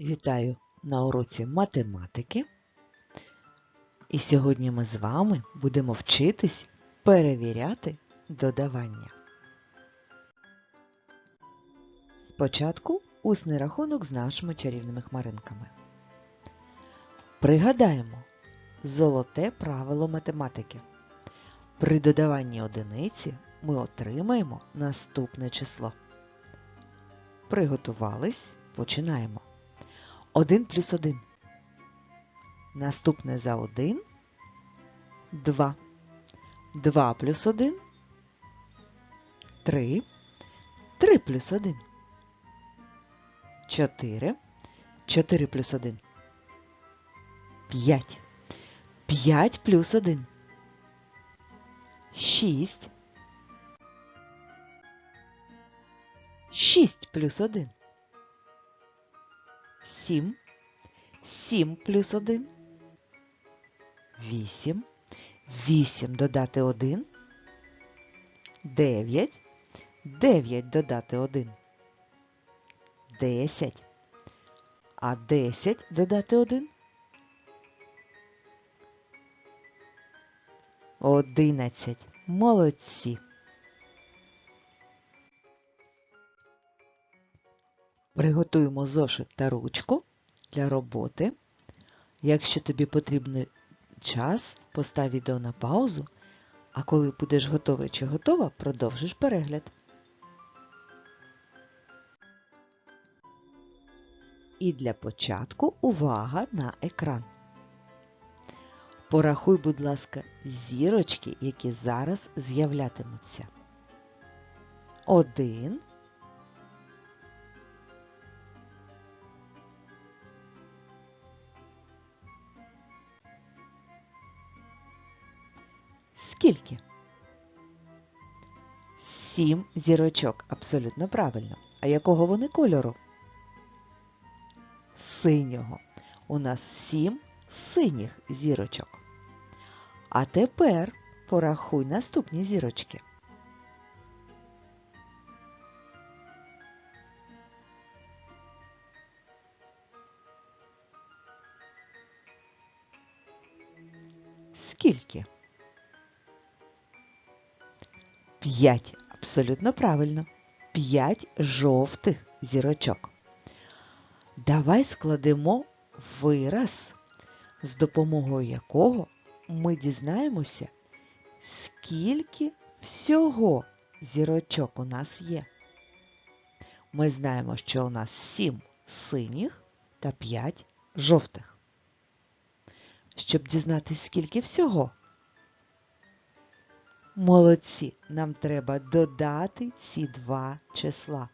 Вітаю на уроці математики. І сьогодні ми з вами будемо вчитись перевіряти додавання. Спочатку усний рахунок з нашими чарівними хмаринками. Пригадаємо золоте правило математики. При додаванні одиниці ми отримаємо наступне число. Приготувались? Починаємо. 1 плюс 1. Наступне за 1 2. 2 плюс 1 3. 3 плюс 1 4. 4 плюс 1 5. 5 плюс 1 6. 6 плюс 1 7. 7 плюс 1. 8. 8 додати 1. 9. 9 додати 1. 10. А 10 додати 1. 11. Молодці. Приготуємо зошит та ручку для роботи. Якщо тобі потрібний час, постав відео на паузу, а коли будеш готовий чи готова, продовжиш перегляд. І для початку увага на екран. Порахуй, будь ласка, зірочки, які зараз з'являтимуться. Один. Скільки? Сім зірочок. Абсолютно правильно. А якого вони кольору? Синього. У нас сім синіх зірочок. А тепер порахуй наступні зірочки. Скільки? П'ять. Абсолютно правильно. П'ять жовтих зірочок. Давай складемо вираз, з допомогою якого ми дізнаємося, скільки всього зірочок у нас є. Ми знаємо, що у нас сім синіх та п'ять жовтих. Щоб дізнатися, скільки всього, Молодці, нам треба додати ці два числа.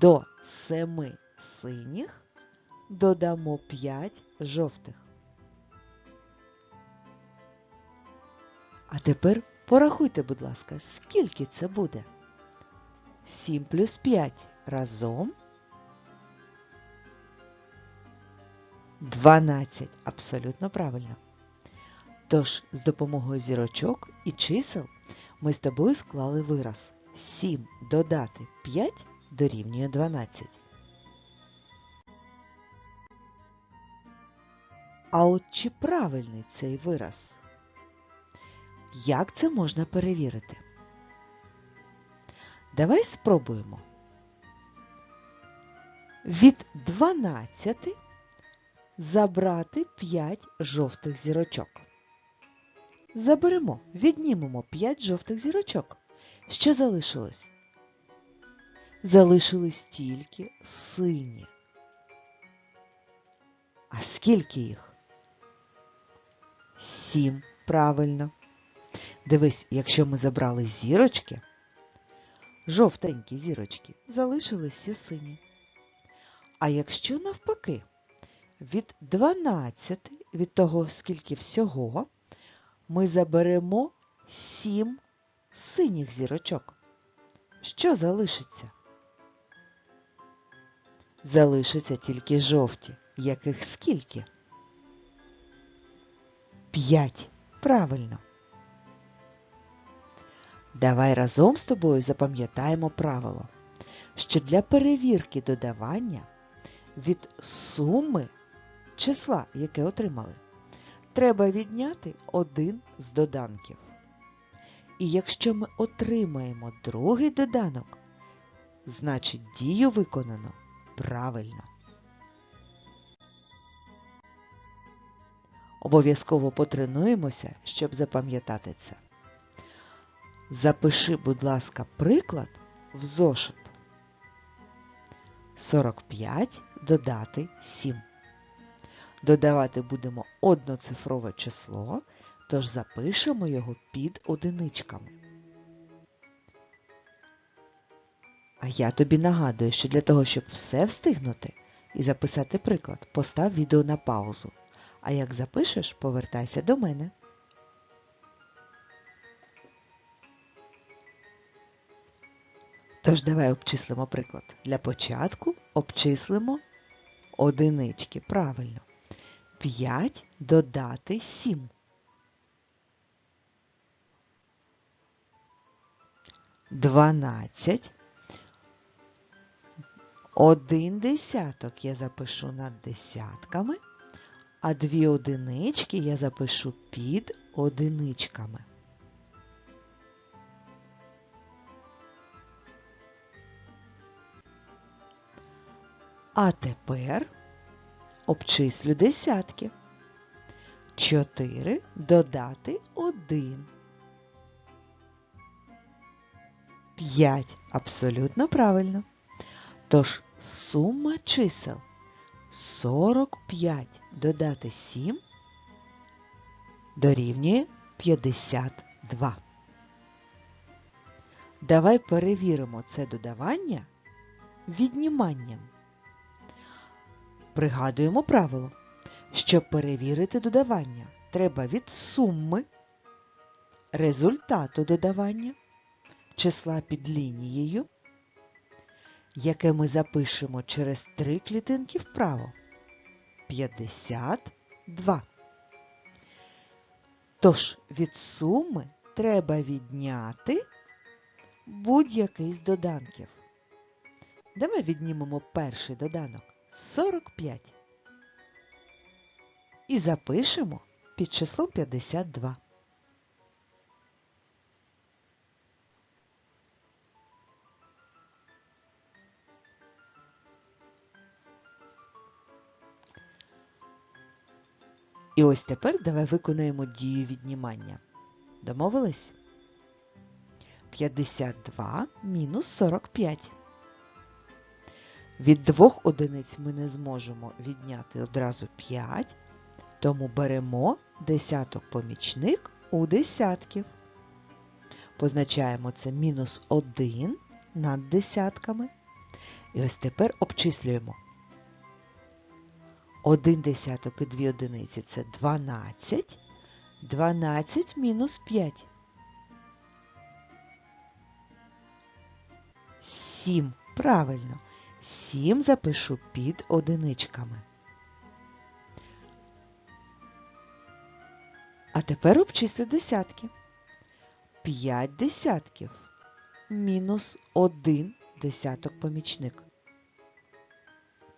До семи синіх додамо 5 жовтих. А тепер порахуйте, будь ласка, скільки це буде? 7 плюс 5 разом. 12. Абсолютно правильно. Тож, з допомогою зірочок і чисел ми з тобою склали вираз 7 додати 5 дорівнює 12. А от чи правильний цей вираз? Як це можна перевірити? Давай спробуємо. Від 12 забрати 5 жовтих зірочок. Заберемо, віднімемо 5 жовтих зірочок. Що залишилось? Залишились тільки сині. А скільки їх? Сім. Правильно. Дивись, якщо ми забрали зірочки, жовтенькі зірочки, залишилися сині. А якщо навпаки, від 12, від того, скільки всього, ми заберемо сім синіх зірочок. Що залишиться? Залишаться тільки жовті. Яких скільки? П'ять. Правильно. Давай разом з тобою запам'ятаємо правило, що для перевірки додавання від суми числа, яке отримали, треба відняти один з доданків. І якщо ми отримаємо другий доданок, значить дію виконано правильно. Обов'язково потренуємося, щоб запам'ятати це. Запиши, будь ласка, приклад в зошит. 45 додати 7. Додавати будемо одноцифрове число, тож запишемо його під одиничками. А я тобі нагадую, що для того, щоб все встигнути і записати приклад, постав відео на паузу. А як запишеш, повертайся до мене. Тож давай обчислимо приклад. Для початку обчислимо одинички. Правильно. 5 додати 7. Дванадцять. Один десяток я запишу над десятками, а дві одинички я запишу під одиничками. А тепер обчислю десятки. 4 додати 1. 5. Абсолютно правильно. Тож сума чисел 45 додати 7 дорівнює 52. Давай перевіримо це додавання відніманням. Пригадуємо правило. Щоб перевірити додавання, треба від суми результату додавання числа під лінією, яке ми запишемо через три клітинки вправо 52. Тож від суми треба відняти будь-який з доданків. Давай віднімемо перший доданок 45 і запишемо під числом 52. І ось тепер давай виконаємо дію віднімання. Домовились? 52 мінус 45. Від двох одиниць ми не зможемо відняти одразу 5, тому беремо десяток помічник у десятків. Позначаємо це мінус 1 над десятками. І ось тепер обчислюємо. 1 десяток і 2 одиниці це 12. 12 мінус 5. 7. Правильно. 7 запишу під одиничками. А тепер обчислю десятки. 5 десятків мінус 1 десяток помічник.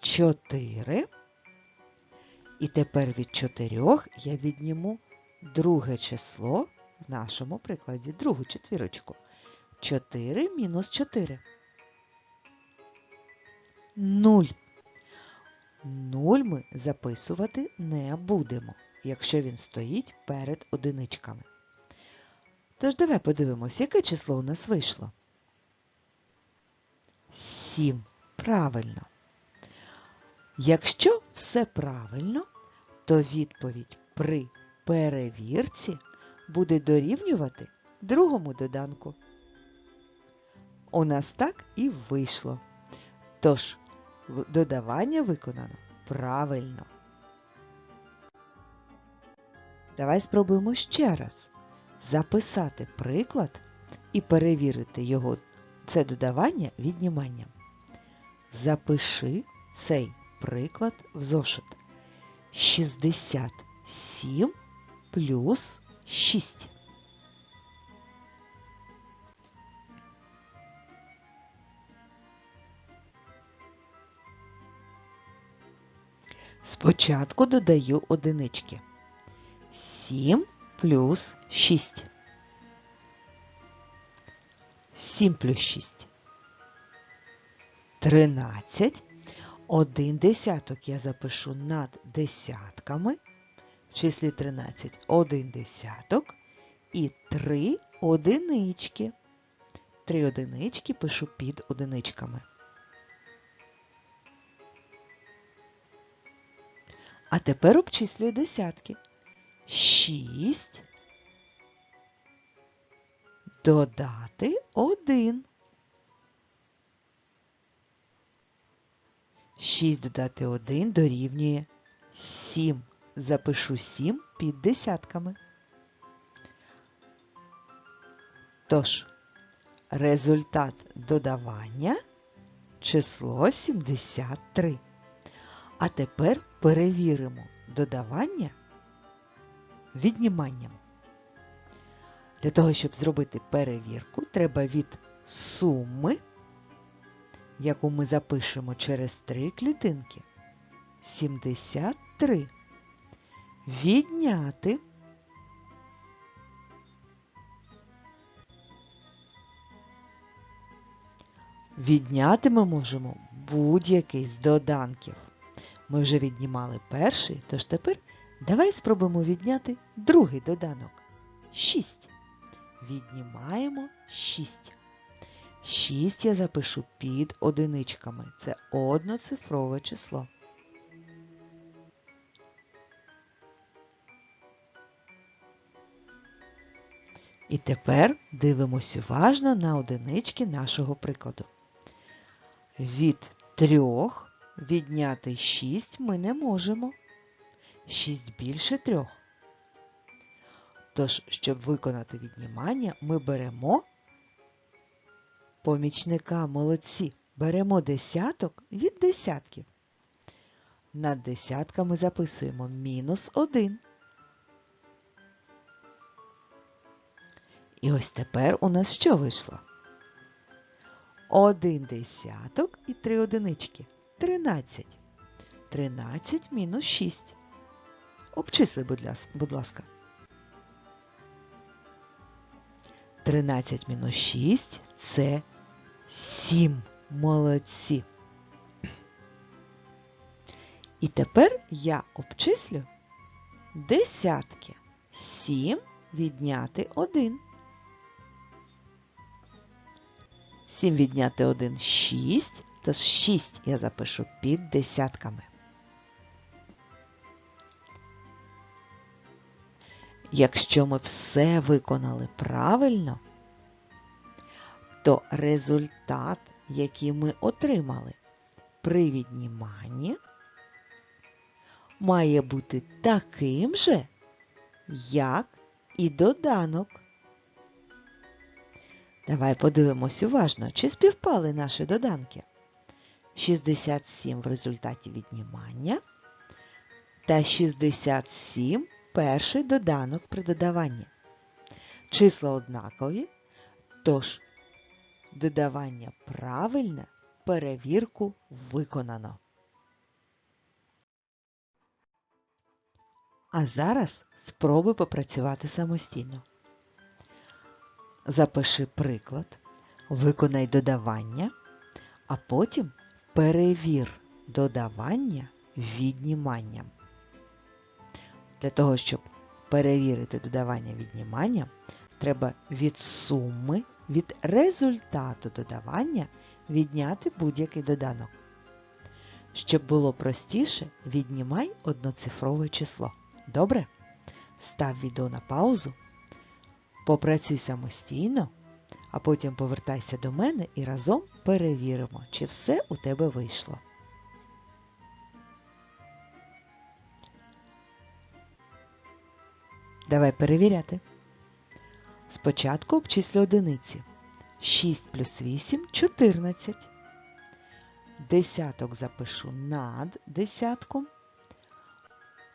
4. І тепер від 4 я відніму друге число в нашому прикладі, другу четвірочку. 4 мінус 4. 0. 0 ми записувати не будемо, якщо він стоїть перед одиничками. Тож давай подивимось, яке число у нас вийшло. 7. Правильно. Якщо все правильно, то відповідь при перевірці буде дорівнювати другому доданку. У нас так і вийшло. Тож, додавання виконано правильно. Давай спробуємо ще раз записати приклад і перевірити його це додавання відніманням. Запиши цей приклад в зошит. 67 плюс 6. Спочатку додаю одинички. 7 плюс 6. 7 плюс 6. 13. Один десяток я запишу над десятками. В числі 13 один десяток і 3 одинички. Три одинички пишу під одиничками. А тепер обчислюю десятки. 6 додати 1. 6 додати 1 дорівнює 7. Запишу 7 під десятками. Тож, результат додавання число 73. А тепер перевіримо додавання відніманням. Для того, щоб зробити перевірку, треба від суми, яку ми запишемо через три клітинки, 73. Відняти Відняти ми можемо будь-який з доданків. Ми вже віднімали перший, тож тепер давай спробуємо відняти другий доданок. 6. Віднімаємо 6. 6 я запишу під одиничками. Це одноцифрове число. І тепер дивимося уважно на одинички нашого прикладу. Від трьох відняти 6 ми не можемо. 6 більше трьох. Тож, щоб виконати віднімання, ми беремо помічника молодці, беремо десяток від десятків. Над десятками записуємо мінус 1. І ось тепер у нас що вийшло? Один десяток і три одинички. Тринадцять. Тринадцять мінус шість. Обчисли, будь ласка. Тринадцять мінус шість це сім. Молодці. І тепер я обчислю десятки. Сім відняти один. 7 відняти 1 – 6, тож 6 я запишу під десятками. Якщо ми все виконали правильно, то результат, який ми отримали при відніманні, має бути таким же, як і доданок. Давай подивимось уважно, чи співпали наші доданки. 67 в результаті віднімання та 67 перший доданок при додаванні. Числа однакові, тож додавання правильне, перевірку виконано. А зараз спробуй попрацювати самостійно. Запиши приклад, виконай додавання, а потім перевір додавання відніманням. Для того, щоб перевірити додавання відніманням, треба від суми, від результату додавання відняти будь-який доданок. Щоб було простіше, віднімай одноцифрове число. Добре? Став відео на паузу. Попрацюй самостійно, а потім повертайся до мене і разом перевіримо, чи все у тебе вийшло. Давай перевіряти. Спочатку обчислю одиниці. 6 плюс 8 14. Десяток запишу над десятком,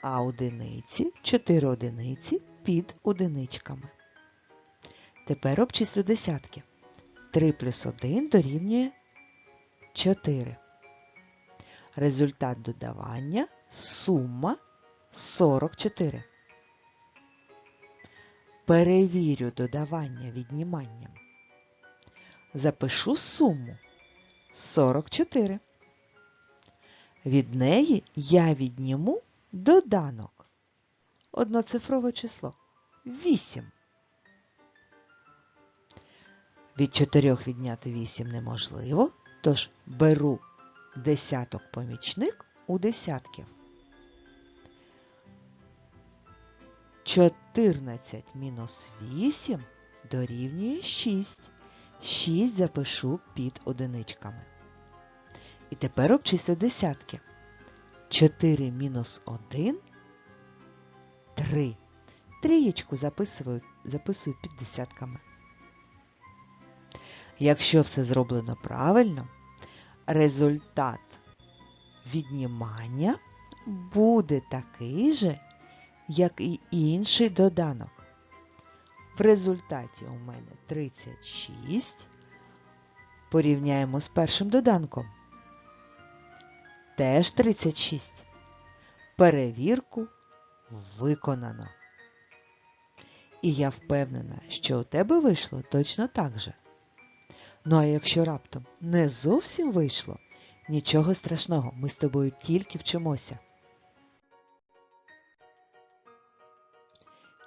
а одиниці 4 одиниці під одиничками. Тепер обчислю десятки. 3 плюс 1 дорівнює 4. Результат додавання сума 44. Перевірю додавання відніманням. Запишу суму 44. Від неї я відніму доданок. Одноцифрове число 8. Від 4 відняти 8 неможливо, тож беру десяток помічник у десятків. 14 мінус 8 дорівнює 6. 6 запишу під одиничками. І тепер обчислю десятки. 4 мінус 1 3. Трієчку записую, записую під десятками. Якщо все зроблено правильно, результат віднімання буде такий же, як і інший доданок. В результаті у мене 36. Порівняємо з першим доданком. Теж 36. Перевірку виконано. І я впевнена, що у тебе вийшло точно так же. Ну а якщо раптом не зовсім вийшло, нічого страшного, ми з тобою тільки вчимося.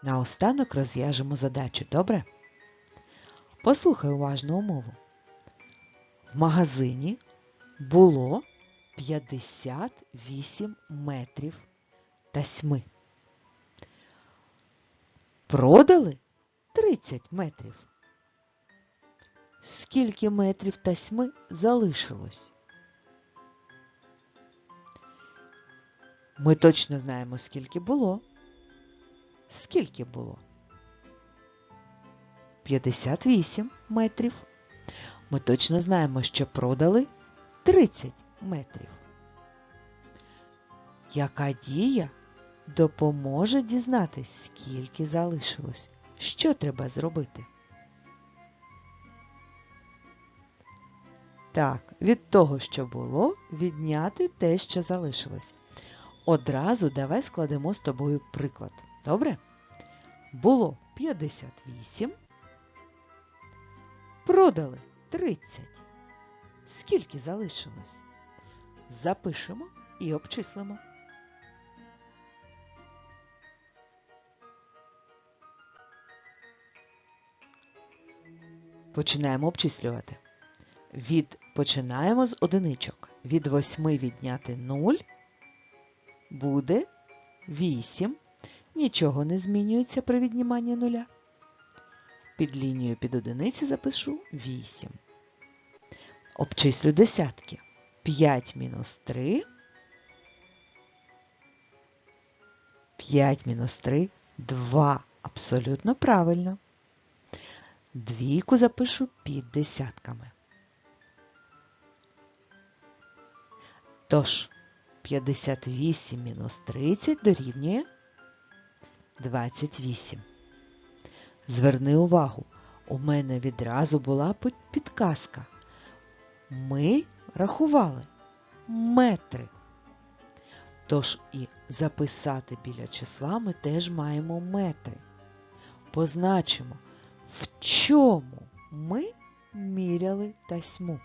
Наостанок розв'яжемо задачу, добре? Послухай уважно умову. В магазині було 58 метрів тасьми. Продали 30 метрів. Скільки метрів тасьми залишилось? Ми точно знаємо, скільки було. Скільки було? 58 метрів. Ми точно знаємо, що продали 30 метрів. Яка дія допоможе дізнатись, скільки залишилось? Що треба зробити? Так, від того, що було, відняти те, що залишилось. Одразу давай складемо з тобою приклад. Добре? Було 58. Продали 30. Скільки залишилось? Запишемо і обчислимо. Починаємо обчислювати. Від починаємо з одиничок. Від 8 відняти 0 буде 8. Нічого не змінюється при відніманні нуля. Під лінією під одиниці запишу 8. Обчислю десятки. 5 мінус 3. 5 мінус 3 2. Абсолютно правильно. Двійку запишу під десятками. Тож, 58 мінус 30 дорівнює 28. Зверни увагу, у мене відразу була підказка. Ми рахували метри. Тож і записати біля числа ми теж маємо метри. Позначимо, в чому ми міряли тасьму.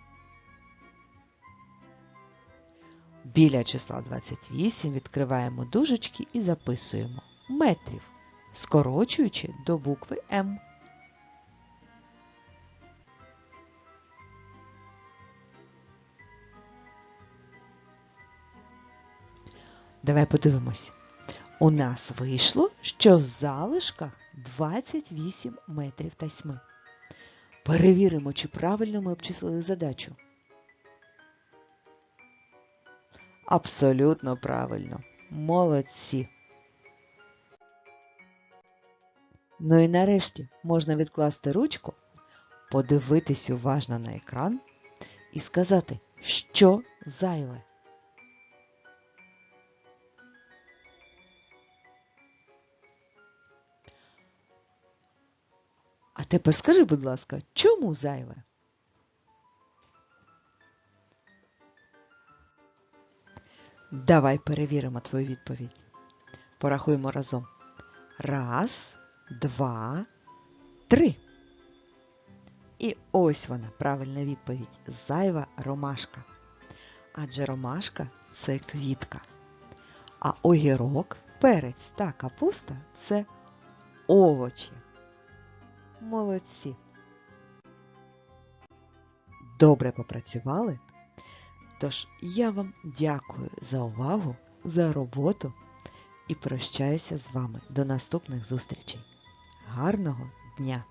Біля числа 28 відкриваємо дужечки і записуємо метрів, скорочуючи до букви М. Давай подивимось. У нас вийшло, що в залишках 28 метрів тасьми. Перевіримо, чи правильно ми обчислили задачу. Абсолютно правильно. Молодці. Ну і нарешті можна відкласти ручку, подивитись уважно на екран і сказати, що зайве. А тепер скажи, будь ласка, чому зайве? Давай перевіримо твою відповідь. Порахуємо разом. Раз, два, три. І ось вона, правильна відповідь. Зайва ромашка. Адже ромашка це квітка. А огірок, перець та капуста це овочі. Молодці. Добре попрацювали. Тож я вам дякую за увагу, за роботу і прощаюся з вами до наступних зустрічей. Гарного дня!